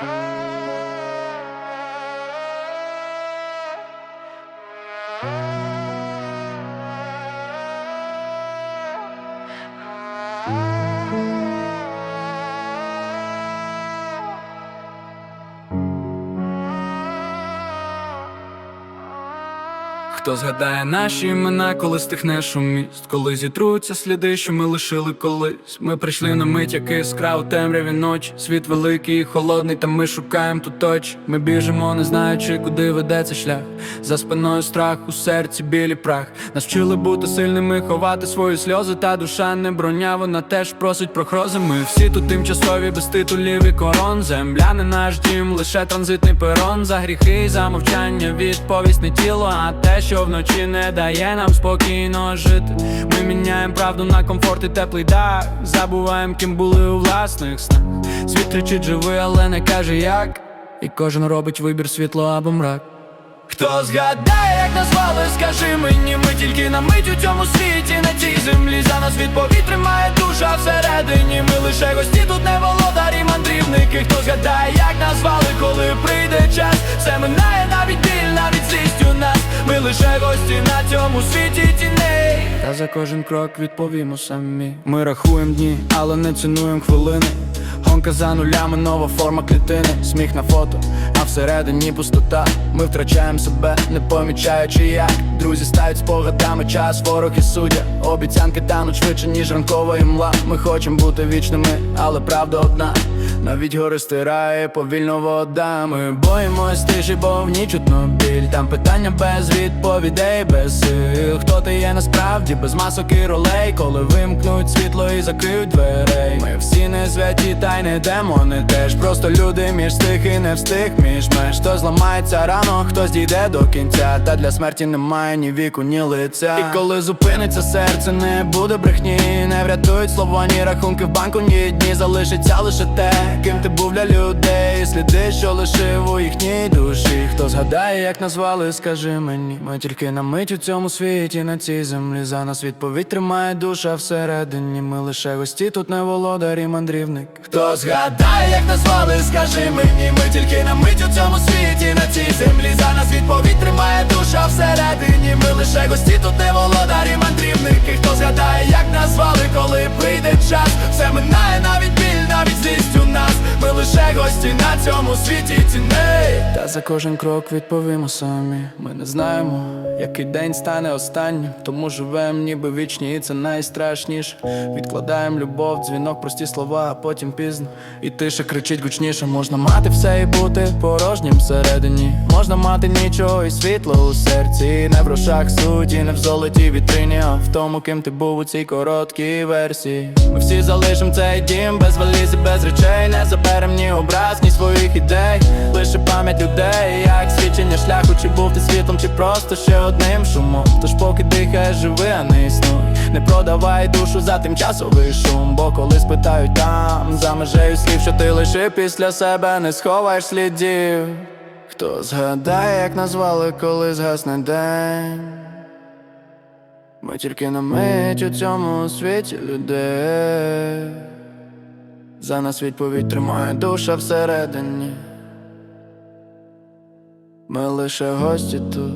Música Хто згадає наші імена, коли стихнеш у міст, коли зітруться сліди, що ми лишили колись. Ми прийшли на мить, як іскра у темряві ночі. Світ великий і холодний, та ми шукаємо тут очі. Ми біжимо, не знаючи, куди ведеться шлях. За спиною страх, у серці білі прах. Нас вчили бути сильними, ховати свої сльози, та душа не броня, вона теж просить про грози. Ми всі тут тимчасові, без титулів і корон. Земля не наш дім, лише транзитний перон. За гріхи і за мовчання, відповість не тіло, а те, що вночі не дає нам спокійно жити. Ми міняємо правду на комфорт і теплий дах. Забуваємо, ким були у власних снах. Світ кричить живий, але не каже як. І кожен робить вибір світло або мрак. Хто згадає, як назвали, скажи мені, ми тільки на мить у цьому світі, на цій землі за нас відповідь тримає душа всередині. Ми лише гості, тут не володарі, мандрівники. Хто згадає, як назвали, коли прийде час, все минає навіть біль, навіть злість у нас. Лише гості на цьому світі тіней. Та за кожен крок відповімо самі. Ми рахуємо дні, але не цінуємо хвилини. Гонка за нулями, нова форма клітини, сміх на фото, а всередині пустота. Ми втрачаємо себе, не помічаючи як. Друзі стають спогадами, час, ворог і суддя. Обіцянки тануть швидше, ніж ранкова імла. Ми хочемо бути вічними, але правда одна. Навіть гори стирає повільно вода. Ми боїмось тиші, бо в ніч чутно біль. Там питання без відповідей, без сил. Хто ти є насправді, без масок і ролей, коли вимкнуть світло і закриють дверей. Ми всі не святі, та й не демони теж. Просто люди між стих і не встиг між меж. Хто зламається рано, хтось дійде до кінця. Та для смерті немає ні віку, ні лиця. І коли зупиниться серце, не буде брехні, не врятують слова, ні рахунки в банку, ні дні залишиться лише те, ким ти був для людей. Сліди, що лишив у їхній душі. Хто згадає, як назвали, скажи мені. Ми тільки на мить у цьому світі, на цій землі. За нас відповідь тримає душа всередині. Ми лише гості, тут не володарі, мандрівник. Хто згадає, як назвали, скажи мені. Ми тільки на мить у цьому світі, на цій землі. За нас відповідь тримає душа всередині. Ми лише гості, тут не володарі, мандрівники. Хто згадає, як назвали, коли прийде час, все минає навіть біль, цьому світі тіней. Та за кожен крок відповімо самі. Ми не знаємо, який день стане останнім. Тому живем, ніби вічні, і це найстрашніше. Відкладаємо любов, дзвінок, прості слова, а потім пізно. І тиша кричить гучніше. Можна мати все і бути порожнім всередині. Можна мати нічого і світло у серці. Не в грошах суті, не в золотій вітрині, а в тому, ким ти був у цій короткій версії. Ми всі залишим цей дім без валіз і без речей. Не заберем ні образ, ні своїх ідей. Лише пам'ять людей, як свідчення шляху, чи був ти світлом, чи просто ще одним шумом. Тож поки дихаєш, живи, а не існуй. Не продавай душу за тимчасовий шум. Бо коли спитають там за межею слів, що ти лишив після себе, не сховаєш слідів. Хто згадає, як назвали, коли згасне день. Ми тільки на мить у цьому світі людей. За нас відповідь тримає душа всередині. Ми лише гості тут,